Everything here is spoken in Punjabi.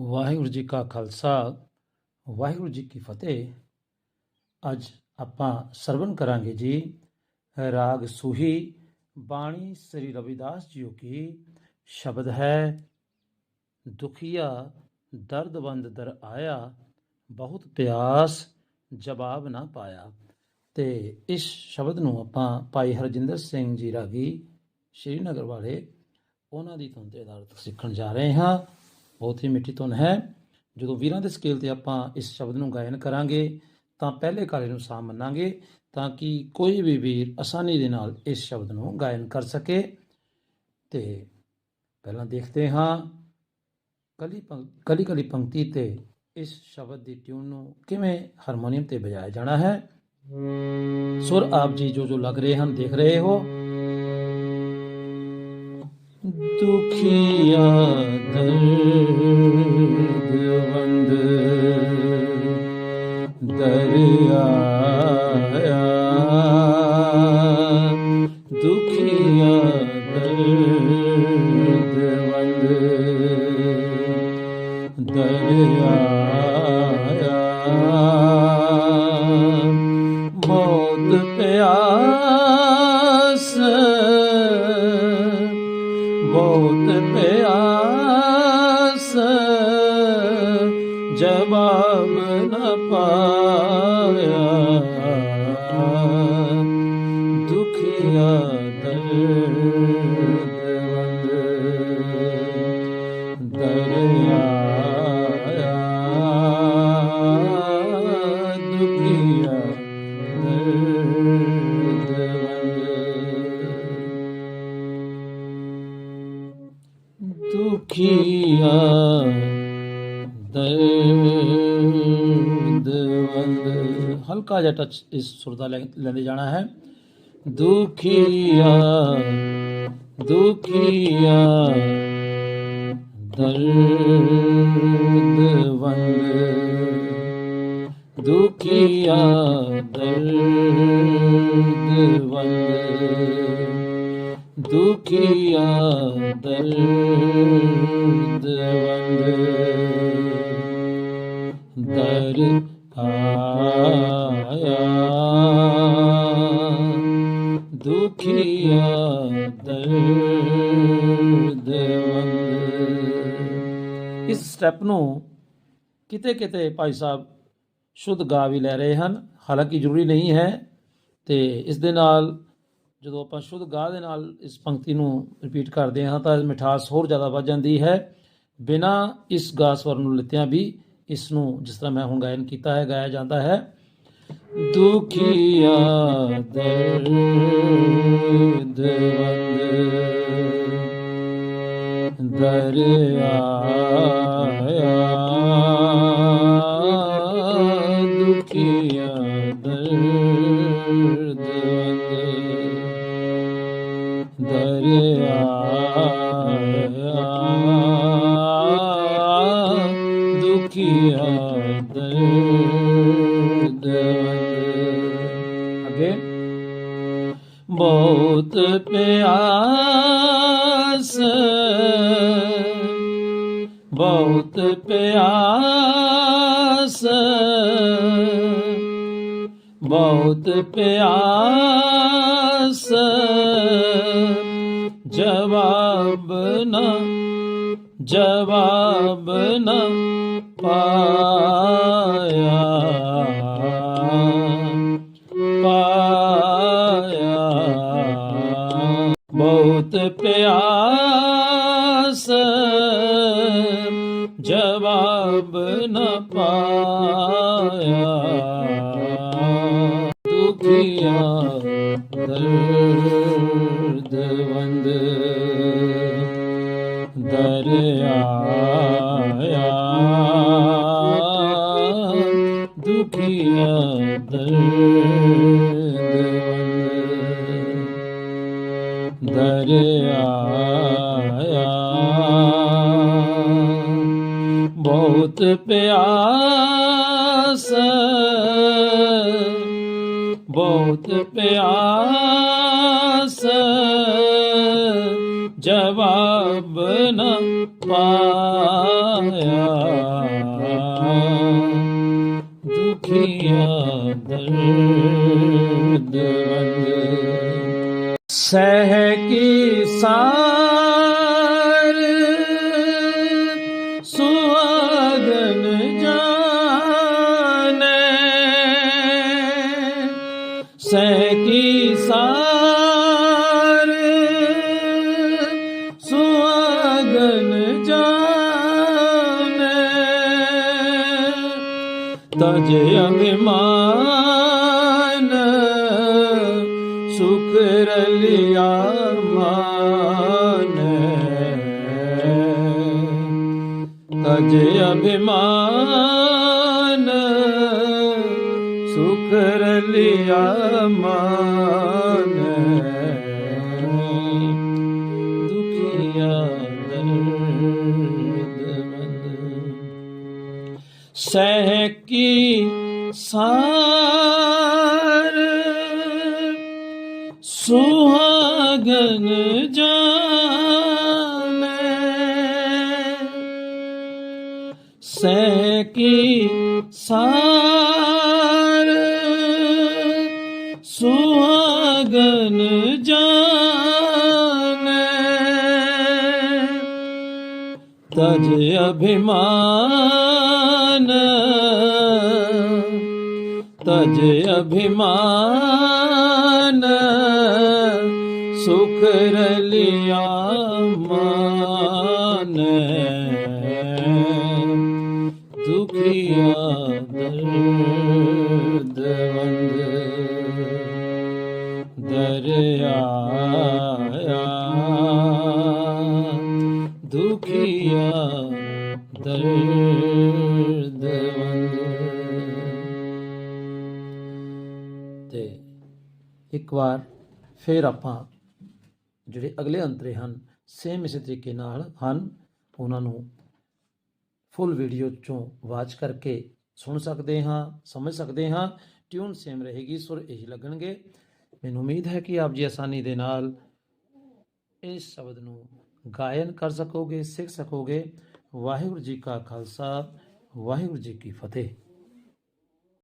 ਵਾਹਿਗੁਰੂ ਜੀ ਕਾ ਖਾਲਸਾ, ਵਾਹਿਗੁਰੂ ਜੀ ਕੀ ਫਤਿਹ। ਅੱਜ ਆਪਾਂ ਸਰਵਨ ਕਰਾਂਗੇ ਜੀ, ਰਾਗ ਸੂਹੀ, ਬਾਣੀ ਸ੍ਰੀ ਰਵਿਦਾਸ ਜੀ ਕੀ ਸ਼ਬਦ ਹੈ, ਦੁਖੀਆ ਦਰਦਵੰਦ ਦਰ ਆਇਆ, ਬਹੁਤ ਪਿਆਸ ਜਵਾਬ ਨਾ ਪਾਇਆ। ਤੇ ਇਸ ਸ਼ਬਦ ਨੂੰ ਆਪਾਂ ਭਾਈ ਹਰਜਿੰਦਰ ਸਿੰਘ ਜੀ ਰਾਗੀ ਸ਼੍ਰੀਨਗਰ ਵਾਲੇ ਉਹਨਾਂ ਦੀ ਧੁਨ ਤੇ ਸਿੱਖਣ ਜਾ ਰਹੇ ਹਾਂ। ਬਹੁਤ ਹੀ ਮਿੱਠੀ ਧੁਨ ਹੈ। ਜਦੋਂ ਵੀਰਾਂ ਦੇ ਸਕੇਲ ਤੇ ਆਪਾਂ ਇਸ ਸ਼ਬਦ ਨੂੰ ਗਾਇਨ ਕਰਾਂਗੇ, ਤਾਂ ਪਹਿਲੇ ਕਾਲੇ ਨੂੰ ਸਾਹ ਮੰਨਾਂਗੇ, ਤਾਂ ਕਿ ਕੋਈ ਵੀ ਵੀਰ ਆਸਾਨੀ ਦੇ ਨਾਲ ਇਸ ਸ਼ਬਦ ਨੂੰ ਗਾਇਨ ਕਰ ਸਕੇ। ਤੇ ਪਹਿਲਾਂ ਦੇਖਦੇ ਹਾਂ, ਕਲੀ ਕਲੀ ਕਲੀ ਪੰਕਤੀ ਤੇ ਇਸ ਸ਼ਬਦ ਦੀ ਟਿਊਨ ਨੂੰ ਕਿਵੇਂ ਹਾਰਮੋਨੀਅਮ ਤੇ ਵਜਾਇਆ ਜਾਣਾ ਹੈ। ਸੁਰ ਆਪ ਜੀ ਜੋ ਜੋ ਲੱਗ ਰਹੇ ਹਨ, ਦੇਖ ਰਹੇ ਹੋ। ਦੁਖੀਆ ਦਰਦਵੰਦ ਦਰਿਆ ਦੁਖੀਆ ਦੁਖੀਆ ਦਰਦਵੰਦ ਦਰਿਆਇਆ ਦੁਖੀਆ ਦਰਦਵੰਦ ਦੁਖੀਆ ਦਰਦਵੰਦ ਹਲਕਾ ਜਿਹਾ ਟੱਚ ਇਸ ਸੁਰ ਦਾ ਲੈ- ਲੈਂਦੇ ਜਾਣਾ ਹੈ ਦੁਖੀਆ ਦੁਖੀਆ ਦਰਦਵੰਦ ਦੁਖੀਆ ਦਰਦਵੰਦ ਦੁਖੀਆ ਦਰਦਵੰਦ ਦਰ ਆਇਆ ਦੁਖੀਆ ਦਰਦਵੰਦ ਇਸ ਸਟੈਪ ਨੂੰ ਕਿਤੇ ਕਿਤੇ ਭਾਈ ਸਾਹਿਬ ਸ਼ੁੱਧ ਗਾ ਵੀ ਲੈ ਰਹੇ ਹਨ ਹਾਲਾਂਕਿ ਜ਼ਰੂਰੀ ਨਹੀਂ ਹੈ ਤੇ ਇਸ ਦੇ ਨਾਲ ਜਦੋਂ ਆਪਾਂ ਸ਼ੁੱਧ ਗਾ ਦੇ ਨਾਲ ਇਸ ਪੰਕਤੀ ਨੂੰ ਰਿਪੀਟ ਕਰਦੇ ਹਾਂ ਤਾਂ ਮਿਠਾਸ ਹੋਰ ਜ਼ਿਆਦਾ ਵੱਧ ਜਾਂਦੀ ਹੈ ਬਿਨਾ ਇਸ ਗਾ ਸਵਰ ਨੂੰ ਲਿੱਤਿਆਂ ਵੀ ਇਸ ਨੂੰ ਜਿਸ ਤਰ੍ਹਾਂ ਮੈਂ ਹੁਣ ਗਾਇਨ ਕੀਤਾ ਹੈ ਗਾਇਆ ਜਾਂਦਾ ਹੈ ਦੁਖੀਆ ਦਰਦਵੰਦ ਦਰਿਆਇਆ ਦੁਖੀਆ ਦਰਦਵੰਦ ਬਹੁਤ ਪਿਆਸ ਬਹੁਤ ਪਿਆਸ ਬਹੁਤ ਪਿਆਸ ਜਵਾਬ ਨਾ ਜਵਾਬ ਨਾ ਪਾਇਆ। ਪਾਇਆ। ਬਹੁਤ ਪਿਆਸ ਜਵਾਬ ਨਾ ਪਾਇਆ। ਦੁਖੀਆ ਦਰਦਵੰਦ ਦਰਿਆਇਆ ਦੁਖੀਆ ਦਰਦਵੰਦ ਦਰਿਆਇਆ ਬਹੁਤ ਪਿਆਸ ਬਹੁਤ ਪਿਆਸ ਜਵਾਬ ਨ ਪਾਇਆ। ਦੁਖੀਆ ਦਰਦ। ਵੰਦ ਸਹਿ ਕੀ ਸਾਰ ਸੁਆਗਨ ਜਾਣੈ। ਤਜ ਅਭਿਮਾਨ ਸੁਖ ਰਲਿਆ ਮਾਨ। ਤਜ ਅਭਿਮਾਨ ਸੁਖ ਰਲਿਆ ਮਾਨ। ਸਹਿ ਕੀ ਸਾਰ। ਸੁਹਾਗਨ ਜਾਣੈ। ਸਹਿ ਕੀ ਸਾਰ। ਸੁਹਾਗਨ ਜਾਣੈ। ਤਜ ਅਭਿਮਾਨ ਤਜ ਅਭਿਮਾਨ ਸੁਖ ਰਲਿਆ ਮਾਨ। ਦੁਖੀਆ ਦਰਦ ਦਰਿਆ ਦੁਖੀਆ ਦਰਦ ਤੇ ਇੱਕ ਵਾਰ ਫਿਰ ਆਪਾਂ ਜਿਹੜੇ ਅਗਲੇ ਅੰਤਰੇ ਹਨ ਸੇਮ ਇਸੇ ਤਰੀਕੇ ਨਾਲ ਹਨ, ਉਹਨਾਂ ਨੂੰ ਫੁੱਲ ਵੀਡੀਓ ਚੋਂ ਵਾਚ ਕਰਕੇ ਸੁਣ ਸਕਦੇ ਹਾਂ, ਸਮਝ ਸਕਦੇ ਹਾਂ ਟਿਊਨ ਸੇਮ ਰਹੇਗੀ, ਸੁਰ ਇਹੀ ਲੱਗਣਗੇ। ਮੈਨੂੰ ਉਮੀਦ ਹੈ ਕਿ ਆਪ ਜੀ ਆਸਾਨੀ ਦੇ ਨਾਲ ਇਸ ਸ਼ਬਦ ਨੂੰ ਗਾਇਨ ਕਰ ਸਕੋਗੇ, ਸਿੱਖ ਸਕੋਗੇ। ਵਾਹਿਗੁਰੂ ਜੀ ਕਾ ਖਾਲਸਾ, ਵਾਹਿਗੁਰੂ ਜੀ ਕੀ ਫਤਿਹ।